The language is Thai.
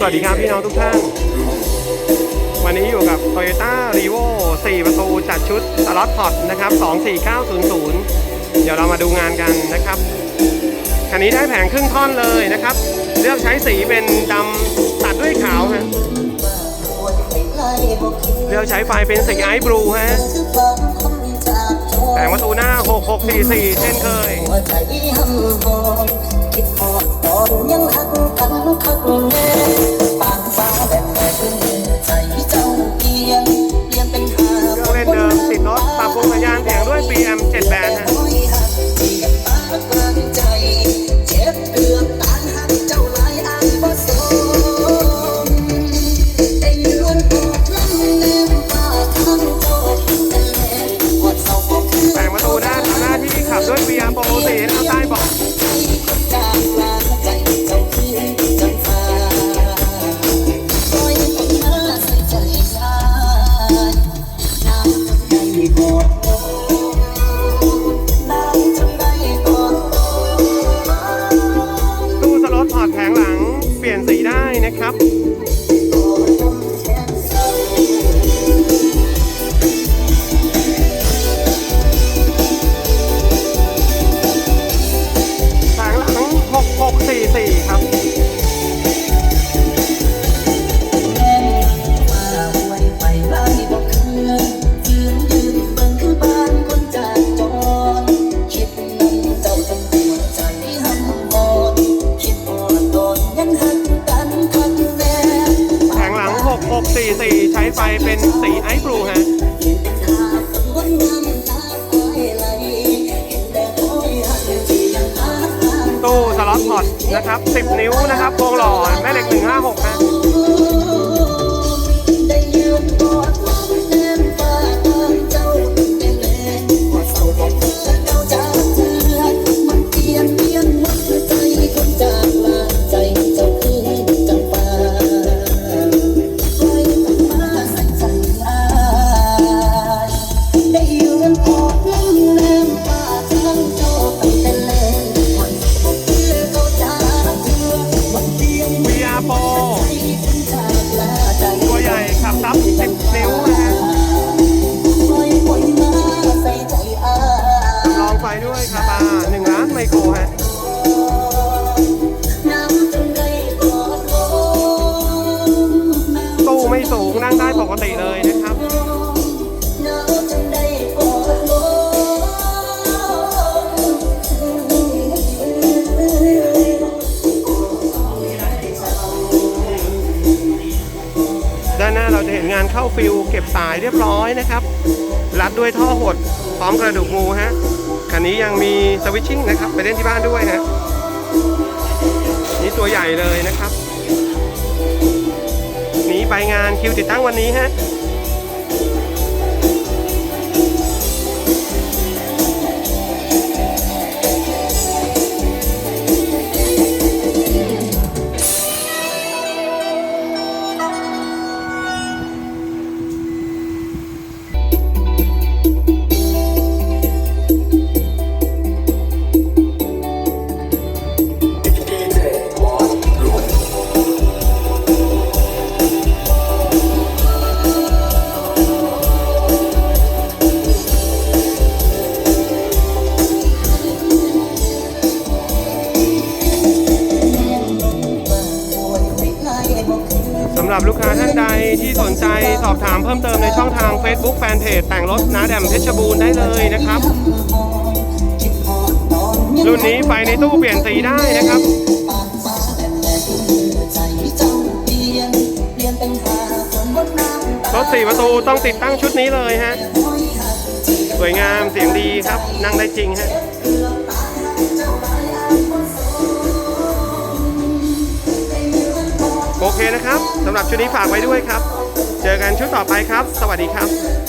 สวัสดีครับพี่น้องทุกท่าน วันนี้อยู่กับ Toyota r e v o 4 ประตู จัดชุดสล็อตพอตนะครับ 24900 เดี๋ยวเรามาดูงานกันนะครับ คันนี้ได้แผงครึ่งท่อนเลยนะครับ เลือกใช้สีเป็นดำตัดด้วยขาวฮะเลือกใช้ไฟเป็นสีไอซ์บลูฮะแผงประตูหน้า 6644 เช่นเคย ตู้สล็อตพอร์ตแผงหลังเปลี่ยนสีได้นะครับ ไฟเป็นสีไอซ์บลูฮะตู้สล็อตพอดนะครับ 10 นิ้วนะครับวงหล่อแม่เหล็ก 156นะ ห็นงานเข้าฟิลเก็บสายเรียบร้อยนะครับ รัดด้วยท่อหดพร้อมกระดูกงูฮะคันนี้ยังมีสวิตชิ่งนะครับไปเล่นที่บ้านด้วยฮะนี่ตัวใหญ่เลยนะครับ นี้ไปงานคิวติดตั้งวันนี้ฮะ สำหรับลูกค้าท่านใดที่สนใจสอบถามเพิ่มเติมในช่องทาง Facebook Fanpage แต่งรถนาแดมเพชรบูรณ์ได้เลยนะครับ รุ่นนี้ไฟในตู้เปลี่ยนสีได้นะครับรถสี่ประตูต้องติดตั้งชุดนี้เลยฮะ สวยงามเสียงดีครับ นั่งได้จริงฮะ หรับชุดนี้ฝากไว้ด้วยครับ เจอกันชุดต่อไปครับ สวัสดีครับ